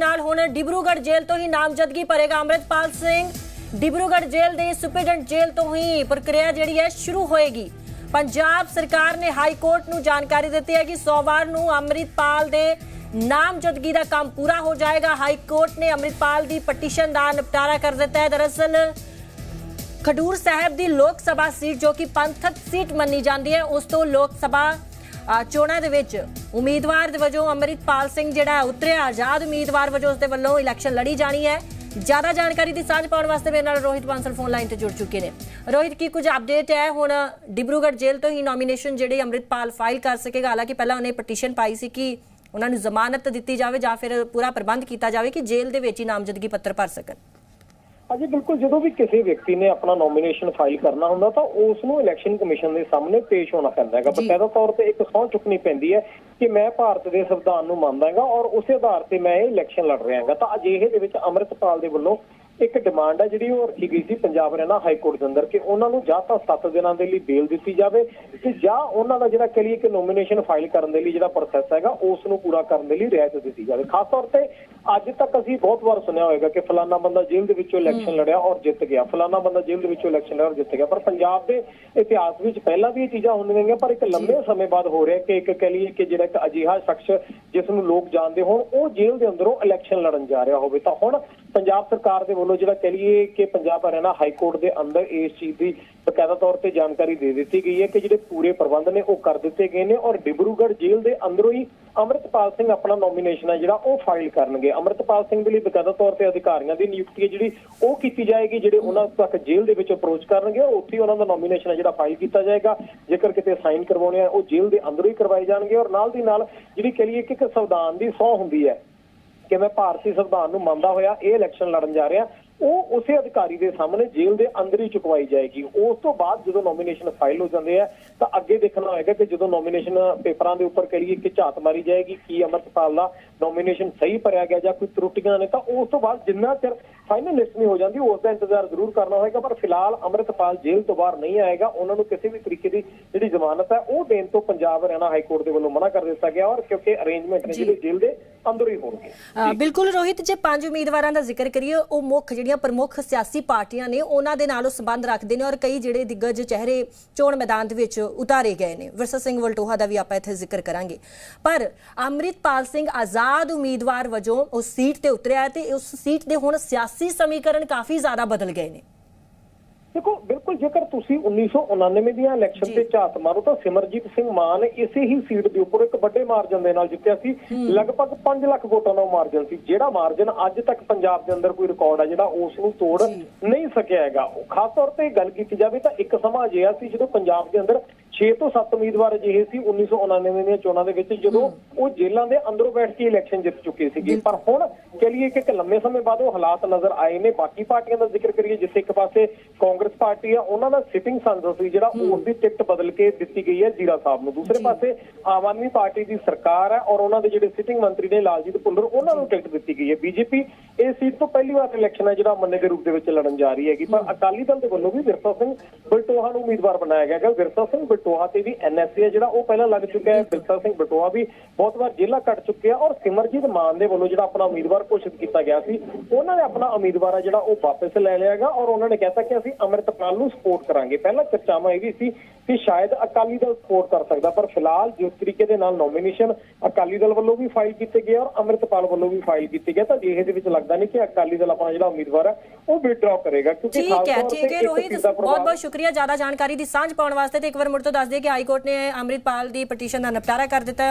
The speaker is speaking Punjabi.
ਨਾਲ ਹੁਣ ਡਿਬਰੂਗੜ੍ਹ ਜੇਲ੍ਹ ਤੋਂ ਹੀ ਨਾਮਜ਼ਦਗੀ ਭਰੇਗਾ ਅੰਮ੍ਰਿਤਪਾਲ ਸਿੰਘ। ਡਿਬਰੂਗੜ੍ਹ ਜੇਲ੍ਹ ਦੇ ਸੁਪਰਡੈਂਟ ਜੇਲ੍ਹ ਤੋਂ ਹੀ ਪ੍ਰਕਿਰਿਆ ਜਿਹੜੀ ਹੈ ਸ਼ੁਰੂ ਹੋਏਗੀ। ਪੰਜਾਬ ਸਰਕਾਰ ਨੇ ਹਾਈ ਕੋਰਟ ਨੂੰ ਜਾਣਕਾਰੀ ਦਿੱਤੀ ਹੈ ਕਿ ਸੋਮਵਾਰ ਨੂੰ ਅੰਮ੍ਰਿਤਪਾਲ ਦੇ ਨਾਮਜ਼ਦਗੀ ਦਾ ਕੰਮ ਪੂਰਾ ਹੋ ਜਾਏਗਾ। ਹਾਈ ਕੋਰਟ ਨੇ ਅੰਮ੍ਰਿਤਪਾਲ ਦੀ ਪਟੀਸ਼ਨ ਦਾ ਨਿਪਟਾਰਾ ਕਰ ਦਿੱਤਾ ਹੈ। ਦਰਅਸਲ, ਖਡੂਰ ਸਾਹਿਬ ਦੀ ਲੋਕ ਸਭਾ ਸੀਟ ਜੋ ਕਿ ਪੰਥਕ ਸੀਟ ਮੰਨੀ ਜਾਂਦੀ ਹੈ, ਉਸ ਤੋਂ ਲੋਕ ਸਭਾ ਚੋਣਾਂ ਦੇ ਵਿੱਚ ਉਮੀਦਵਾਰ ਦੇ ਵਜੋਂ ਅੰਮ੍ਰਿਤਪਾਲ ਸਿੰਘ ਜਿਹੜਾ ਉਤਰਿਆ। ਆਜ਼ਾਦ ਉਮੀਦਵਾਰ ਵਜੋਂ ਉਸਦੇ ਵੱਲੋਂ ਇਲੈਕਸ਼ਨ ਲੜੀ ਜਾਣੀ ਹੈ। ਜ਼ਿਆਦਾ ਜਾਣਕਾਰੀ ਦੀ ਸਾਂਝ ਪਾਉਣ ਵਾਸਤੇ ਮੇਰੇ ਨਾਲ ਰੋਹਿਤ ਬਾਂਸਲ ਫੋਨ ਲਾਈਨ ਤੇ ਜੁੜ ਚੁੱਕੇ ਨੇ। ਰੋਹਿਤ, ਕੀ ਕੁਝ ਅਪਡੇਟ ਹੈ? ਹੁਣ ਡਿਬਰੂਗੜ੍ਹ ਜੇਲ੍ਹ ਤੋਂ ਹੀ ਨੋਮੀਨੇਸ਼ਨ ਜਿਹੜੀ ਅੰਮ੍ਰਿਤਪਾਲ ਫਾਈਲ ਕਰ ਸਕੇਗਾ। ਹਾਲਾਂਕਿ ਪਹਿਲਾਂ ਉਹਨੇ ਪਟੀਸ਼ਨ ਪਾਈ ਸੀ ਕਿ ਉਹਨਾਂ ਨੂੰ ਜ਼ਮਾਨਤ ਦਿੱਤੀ ਜਾਵੇ ਜਾਂ ਫਿਰ ਪੂਰਾ ਪ੍ਰਬੰਧ ਕੀਤਾ ਜਾਵੇ ਕਿ ਜੇਲ੍ਹ ਦੇ ਵਿੱਚ ਹੀ ਨਾਮਜ਼ਦਗੀ ਪੱਤਰ ਭਰ ਸਕਣ। ਅਜੇ ਬਿਲਕੁਲ ਜਦੋਂ ਵੀ ਕਿਸੇ ਵਿਅਕਤੀ ਨੇ ਆਪਣਾ ਨੋਮੀਨੇਸ਼ਨ ਫਾਈਲ ਕਰਨਾ ਹੁੰਦਾ ਤਾਂ ਉਸ ਨੂੰ ਇਲੈਕਸ਼ਨ ਕਮਿਸ਼ਨ ਦੇ ਸਾਹਮਣੇ ਪੇਸ਼ ਹੋਣਾ ਪੈਂਦਾ ਹੈਗਾ। ਬਕਾਇਦਾ ਤੌਰ ਤੇ ਇੱਕ ਸਹੁੰ ਚੁੱਕਣੀ ਪੈਂਦੀ ਹੈ ਕਿ ਮੈਂ ਭਾਰਤ ਦੇ ਸੰਵਿਧਾਨ ਨੂੰ ਮੰਨਦਾ ਹੈਗਾ ਔਰ ਉਸੇ ਆਧਾਰ ਤੇ ਮੈਂ ਇਹ ਇਲੈਕਸ਼ਨ ਲੜ ਰਿਹਾ ਹੈਗਾ ਤਾਂ ਅਜਿਹੇ ਦੇ ਵਿੱਚ ਅੰਮ੍ਰਿਤਪਾਲ ਦੇ ਵੱਲੋਂ ਇੱਕ ਡਿਮਾਂਡ ਹੈ ਜਿਹੜੀ ਉਹ ਰੱਖੀ ਗਈ ਸੀ ਪੰਜਾਬ ਹਰਿਆਣਾ ਹਾਈ ਕੋਰਟ ਦੇ ਅੰਦਰ ਕਿ ਉਹਨਾਂ ਨੂੰ ਜਾਂ ਤਾਂ 7 ਦਿਨਾਂ ਦੇ ਲਈ ਬੇਲ ਦਿੱਤੀ ਜਾਵੇ ਤੇ ਜਾਂ ਉਹਨਾਂ ਦਾ ਜਿਹੜਾ ਲਈਏ ਕਿ ਨੋਮੀਨੇਸ਼ਨ ਫਾਈਲ ਕਰਨ ਦੇ ਲਈ ਜਿਹੜਾ ਪ੍ਰੋਸੈਸ ਹੈਗਾ ਉਸ ਨੂੰ ਪੂਰਾ ਕਰਨ ਦੇ ਲਈ ਰਿਆਇਤ ਦਿੱਤੀ ਜਾਵੇ। ਖਾਸ ਤੌਰ ਤੇ ਅੱਜ ਤੱਕ ਅਸੀਂ ਬਹੁਤ ਵਾਰ ਸੁਣਿਆ ਹੋਵੇਗਾ ਕਿ ਫਲਾਨਾ ਬੰਦਾ ਜੇਲ੍ਹ ਦੇ ਵਿੱਚੋਂ ਇਲੈਕਸ਼ਨ ਲੜਿਆ ਔਰ ਜਿੱਤ ਗਿਆ। ਫਲਾਨਾ ਬੰਦਾ ਜੇਲ੍ਹ ਦੇ ਵਿੱਚੋਂ ਇਲੈਕਸ਼ਨ ਲੜਿਆ ਔਰ ਜਿੱਤ ਗਿਆ। ਪਰ ਪੰਜਾਬ ਦੇ ਇਤਿਹਾਸ ਵਿੱਚ ਪਹਿਲਾਂ ਵੀ ਇਹ ਚੀਜ਼ਾਂ ਹੁੰਦੀਆਂ ਗਈਆਂ ਪਰ ਇੱਕ ਲੰਬੇ ਸਮੇਂ ਬਾਅਦ ਹੋ ਰਿਹਾ ਕਿ ਇੱਕ ਕਹ ਲਈਏ ਕਿ ਜਿਹੜਾ ਇੱਕ ਅਜਿਹਾ ਸ਼ਖਸ ਜਿਸ ਨੂੰ ਲੋਕ ਜਾਣਦੇ ਹੋਣ ਉਹ ਜੇਲ੍ਹ ਦੇ ਅੰਦਰੋਂ ਇਲੈਕਸ਼ਨ ਲੜਨ ਜਾ ਰਿਹਾ ਹੋਵੇ। ਤਾਂ ਹੁਣ ਪੰਜਾਬ ਸਰਕਾਰ ਦੇ ਵੱਲੋਂ ਜਿਹੜਾ ਕਹ ਲਈਏ ਕਿ ਪੰਜਾਬ ਹਰਿਆਣਾ ਹਾਈ ਕੋਰਟ ਦੇ ਅੰਦਰ ਇਸ ਚੀਜ਼ ਦੀ ਬਕਾਇਦਾ ਤੌਰ ਤੇ ਜਾਣਕਾਰੀ ਦੇ ਦਿੱਤੀ ਗਈ ਹੈ ਕਿ ਜਿਹੜੇ ਪੂਰੇ ਪ੍ਰਬੰਧ ਨੇ ਉਹ ਕਰ ਦਿੱਤੇ ਗਏ ਨੇ ਔਰ ਡਿਬਰੂਗੜ੍ਹ ਜੇਲ੍ਹ ਦੇ ਅੰਦਰੋਂ ਹੀ ਅੰਮ੍ਰਿਤਪਾਲ ਸਿੰਘ ਆਪਣਾ ਨੋਮੀਨੇਸ਼ਨ ਹੈ ਜਿਹੜਾ ਉਹ ਫਾਈਲ ਕਰਨਗੇ। ਅੰਮ੍ਰਿਤਪਾਲ ਸਿੰਘ ਦੇ ਲਈ ਬਕਾਇਦਾ ਤੌਰ ਤੇ ਅਧਿਕਾਰੀਆਂ ਦੀ ਨਿਯੁਕਤੀ ਹੈ ਜਿਹੜੀ ਉਹ ਕੀਤੀ ਜਾਏਗੀ, ਜਿਹੜੇ ਉਹਨਾਂ ਤੱਕ ਜੇਲ੍ਹ ਦੇ ਵਿੱਚ ਅਪਰੋਚ ਕਰਨਗੇ ਔਰ ਉੱਥੇ ਹੀ ਉਹਨਾਂ ਦਾ ਨੋਮੀਨੇਸ਼ਨ ਹੈ ਜਿਹੜਾ ਫਾਈਲ ਕੀਤਾ ਜਾਏਗਾ। ਜੇਕਰ ਕਿਤੇ ਸਾਈਨ ਕਰਵਾਉਣੇ ਆ, ਉਹ ਜੇਲ੍ਹ ਦੇ ਅੰਦਰੋਂ ਹੀ ਕਰਵਾਏ ਜਾਣਗੇ ਔਰ ਨਾਲ ਦੀ ਨਾਲ ਜਿਹੜੀ ਕਹ ਲਈਏ ਕਿ ਇੱਕ ਸੰਵਿਧਾਨ ਦੀ ਸਹੁੰ ਹੁੰਦੀ ਹੈ ਕਿ ਮੈਂ ਭਾਰਤੀ ਸੰਵਿਧਾਨ ਨੂੰ ਮੰਨਦਾ ਹੋਇਆ ਇਹ ਇਲੈਕਸ਼ਨ ਲੜਨ ਜਾ ਰਿਹਾ। ਉਹ ਉਸੇ ਅਧਿਕਾਰੀ ਦੇ ਸਾਹਮਣੇ ਜੇਲ੍ਹ ਦੇ ਅੰਦਰ ਹੀ ਚੁਕਵਾਈ ਜਾਏਗੀ। ਉਸ ਤੋਂ ਬਾਅਦ ਜਦੋਂ ਨੋਮੀਨੇਸ਼ਨ ਫਾਈਲ ਹੋ ਜਾਂਦੇ ਆ ਤਾਂ ਅੱਗੇ ਦੇਖਣਾ ਹੋਏਗਾ ਕਿ ਜਦੋਂ ਨੋਮੀਨੇਸ਼ਨ ਪੇਪਰਾਂ ਦੇ ਉੱਪਰ ਕਰੀਏ ਕਿ ਝਾਤ ਮਾਰੀ ਜਾਏਗੀ ਕੀ ਅਮਰਤਪਾਲ ਦਾ ਨੋਮੀਨੇਸ਼ਨ ਸਹੀ ਭਰਿਆ ਗਿਆ ਜਾਂ ਕੋਈ ਤਰੁੱਟੀਆਂ ਨੇ ਤਾਂ ਉਸ ਤੋਂ ਬਾਅਦ ਜਿੰਨਾ ਚਿਰ ਫਾਈਨਲ ਲਿਸਟ ਨਹੀਂ ਹੋ ਜਾਂਦੀ ਉਸ ਦਾ ਇੰਤਜ਼ਾਰ ਜ਼ਰੂਰ ਕਰਨਾ ਹੋਏਗਾ। ਪਰ ਫਿਲਹਾਲ ਅਮਰਤਪਾਲ ਜੇਲ੍ਹ ਤੋਂ ਬਾਹਰ ਨਹੀਂ ਆਏਗਾ। ਉਹਨਾਂ ਨੂੰ ਕਿਸੇ ਵੀ ਤਰੀਕੇ ਦੀ ਜਿਹੜੀ ਜ਼ਮਾਨਤ ਹੈ ਉਹ ਦੇਣ ਤੋਂ ਪੰਜਾਬ ਹਰਿਆਣਾ ਹਾਈ ਕੋਰਟ ਦੇ ਵੱਲੋਂ ਮਨਾ ਕਰ ਦਿੱਤਾ ਗਿਆ ਔਰ ਕਿਉਂਕਿ ਅਰੇਂਜਮੈਂਟ ਨੇ। ਜਿਹੜੇ ਜੇਲ੍ਹ ਦੇ ਅੰਦਰ ਹੀ ਹੋਣਗੇ। ਬਿਲਕੁਲ ਰੋਹਿਤ ਜੇ ਪੰਜ ਉਮੀਦਵਾਰਾਂ ਦਾ ਜ਼ਿਕਰ ਕਰੀਏ ਉਹ ਮੁੱਖ ਜਿਹੜੀਆਂ ਪ੍ਰਮੁੱਖ ਸਿਆਸੀ ਪਾਰਟੀਆਂ ਨੇ ਉਹਨਾਂ ਦੇ ਨਾਲ ਉਹ ਸੰਬੰਧ ਰੱਖਦੇ ਨੇ ਔਰ ਕਈ ਜਿਹੜੇ ਦਿੱਗਜ ਚਿਹਰੇ ਚੋਣ ਮੈਦਾਨ ਦੇ ਵਿੱਚ ਉਤਾਰੇ ਗਏ ਨੇ। ਵਿਰਸਾ ਸਿੰਘ ਵਲਟੋਹਾ ਦਾ ਵੀ ਆਪਾਂ ਇੱਥੇ ਜ਼ਿਕਰ ਕਰਾਂਗੇ। ਪਰ ਅੰਮ੍ਰਿਤਪਾਲ ਸਿੰਘ ਆਜ਼ਾਦ ਉਮੀਦਵਾਰ ਵਜੋਂ ਉਸ ਸੀਟ ਤੇ ਉਤਰਿਆ ਤੇ ਉਸ ਸੀਟ ਦੇ ਹੁਣ ਸਿਆਸੀ ਸਮੀਕਰਨ ਕਾਫੀ ਜ਼ਿਆਦਾ ਬਦਲ ਗਏ ਨੇ। ਦੇਖੋ ਬਿਲਕੁਲ ਜੇਕਰ ਤੁਸੀਂ 1999 ਦੀਆਂ ਇਲੈਕਸ਼ਨ। ਤੇ ਝਾਤ ਮਾਰੋ ਤਾਂ ਸਿਮਰਜੀਤ ਸਿੰਘ ਮਾਨ ਇਸੇ ਹੀ ਸੀਟ ਦੇ ਉੱਪਰ ਇੱਕ ਵੱਡੇ ਮਾਰਜਨ ਦੇ ਨਾਲ ਜਿੱਤਿਆ ਸੀ ਲਗਭਗ 5 ਲੱਖ ਵੋਟਾਂ ਦਾ ਮਾਰਜਨ ਸੀ ਜਿਹੜਾ ਮਾਰਜਨ ਅੱਜ ਤੱਕ ਪੰਜਾਬ ਦੇ ਅੰਦਰ ਕੋਈ ਰਿਕਾਰਡ ਹੈ ਜਿਹੜਾ ਉਸ ਨੂੰ ਤੋੜ। ਨਹੀਂ ਸਕਿਆ ਹੈਗਾ ਖਾਸ ਤੌਰ ਤੇ ਗੱਲ ਕੀਤੀ ਜਾਵੇ ਤਾਂ ਇੱਕ ਸਮਾਂ ਅਜਿਹਾ ਸੀ ਜਦੋਂ ਪੰਜਾਬ ਦੇ ਅੰਦਰ 6 ਤੋਂ 7 ਉਮੀਦਵਾਰ ਅਜਿਹੇ ਸੀ 1999 ਦੀਆਂ ਚੋਣਾਂ ਦੇ ਵਿੱਚ ਜਦੋਂ ਉਹ ਜੇਲ੍ਹਾਂ ਦੇ ਅੰਦਰੋਂ ਬੈਠ ਕੇ ਇਲੈਕਸ਼ਨ ਜਿੱਤ ਚੁੱਕੇ ਸੀਗੇ। ਪਰ ਹੁਣ ਲਈਏ ਕਿ ਇੱਕ ਲੰਮੇ ਸਮੇਂ ਬਾਅਦ ਉਹ ਹਾਲਾਤ ਨਜ਼ਰ ਆਏ ਨੇ। ਬਾਕੀ ਪਾਰਟੀਆਂ ਦਾ ਜ਼ਿਕਰ ਕਰੀਏ ਜਿੱਥੇ ਇੱਕ ਪਾਸੇ ਕਾਂਗਰਸ ਪਾਰਟੀ ਆ ਉਹਨਾਂ ਦਾ ਸਿਟਿੰਗ ਸੰਸਦ ਸੀ ਜਿਹੜਾ ਉਸ ਦੀ ਟਿਕਟ ਬਦਲ ਕੇ ਦਿੱਤੀ ਗਈ ਹੈ ਜੀਰਾ ਸਾਹਿਬ ਨੂੰ। ਦੂਸਰੇ। ਪਾਸੇ ਆਮ ਆਦਮੀ ਪਾਰਟੀ ਦੀ ਸਰਕਾਰ ਹੈ ਔਰ ਉਹਨਾਂ ਦੇ ਜਿਹੜੇ ਸਿਟਿੰਗ ਮੰਤਰੀ ਨੇ ਲਾਲਜੀਤ ਭੁੱਲਰ ਉਹਨਾਂ ਨੂੰ ਟਿਕਟ ਦਿੱਤੀ ਗਈ ਹੈ। ਬੀਜੇਪੀ ਇਸ ਸੀਟ ਤੋਂ ਪਹਿਲੀ ਵਾਰ ਇਲੈਕਸ਼ਨ ਹੈ ਜਿਹੜਾ ਮੰਨੇ ਦੇ ਰੂਪ ਦੇ ਵਿੱਚ ਲੜਨ ਜਾ ਰਹੀ ਹੈਗੀ। ਪਰ ਅਕਾਲੀ ਦਲ ਦੇ ਵੱਲੋਂ ਵੀ ਵਿਰਸਾ ਸਿੰਘ ਬਲਟੋਹਾ ਨੂੰ ਉਮੀਦਵਾਰ ਬਣਾਇਆ ਗਿਆ ਹੈ ਵਿਰਸਾ ਸਿੰਘ ਬਲਟੋਹਾ ਤੇ ਵੀ ਐਨਐਸਏ ਜਿਹੜਾ ਉਹ ਪਹਿਲਾਂ ਲੱਗ ਚੁੱਕਾ ਹੈ। ਵਿਰਸਾ ਸਿੰਘ ਬਲਟੋਹਾ ਵੀ ਬਹੁਤ ਵਾਰ ਜੇਲ੍ਹਾਂ ਕੱਟ ਚੁੱਕੇ ਆ ਔਰ ਸਿਮਰਜੀਤ ਮਾਨ ਦੇ ਵੱਲੋਂ ਜਿਹੜਾ ਆਪਣਾ ਉਮੀਦਵਾਰ ਘੋਸ਼ਿਤ ਕੀਤਾ ਗਿਆ ਸੀ ਉਹਨਾਂ ਨੇ ਆਪਣਾ ਉਮੀਦਵਾਰ ਆ ਜਿਹੜਾ ਉਹ ਵਾਪਸ ਲੈ ਲਿਆ ਹੈਗਾ ਔਰ ਉਹਨਾਂ ਨੇ ਕਹਿਤਾ ਕਿ ਅਸੀਂ ਅੰਮ੍ਰਿਤਪਾਲ ਨੂੰ ਸਪੋਰਟ ਕਰਾਂਗੇ। ਪਹਿਲਾਂ ਚਰਚਾਵਾਂ ਇਹ ਵੀ ਸੀ ਕਿ ਸ਼ਾਇਦ ਅਕਾਲੀ ਦਲ ਸਪੋਰਟ ਕਰ ਸਕਦਾ ਪਰ ਫਿਲਹਾਲ ਜਿਸ ਤਰੀਕੇ ਦੇ ਨਾਲ ਨੋਮੀਨੇਸ਼ਨ ਅਕਾਲੀ ਦਲ ਵੱਲੋਂ ਵੀ ਫਾਈਲ ਕੀਤੇ ਗਏ ਔਰ ਅੰਮ੍ਰਿਤਪਾਲ ਵੱਲੋਂ ਵੀ ਫਾਈਲ ਕੀਤੇ ਗਏ ਤਾਂ ਜਿਹੇ ਦੇ ਵਿੱਚ ਲੱਗਦਾ ਨਹੀਂ ਕਿ ਅਕਾਲੀ ਦਲ ਆਪਣਾ ਜਿਹੜਾ ਉਮੀਦਵਾਰ ਹੈ ਉਹ ਵਿਡਰਾਅ ਕਰੇਗਾ ਕਿਉਂਕਿ ਠੀਕ ਹੈ ਠੀਕ ਹੈ ਰੋਹਿਤ ਬਹੁਤ ਬਹੁਤ ਸ਼ੁਕਰੀਆ ਜ਼ਿਆਦਾ ਜਾਣਕਾਰੀ ਦੀ ਸਾਂਝ ਪਾਉਣ ਵਾਸਤੇ ਤੇ ਇੱਕ ਵਾਰ ਮੁੜ ਤੋਂ ਦੱਸ ਦਈਏ ਕਿ ਹਾਈ ਕੋਰਟ ਨੇ ਅੰਮ੍ਰਿਤਪਾਲ ਦੀ ਪਟੀਸ਼ਨ ਦਾ ਨਿਪਟਾਰਾ ਕਰ ਦਿੱਤਾ ਹੈ।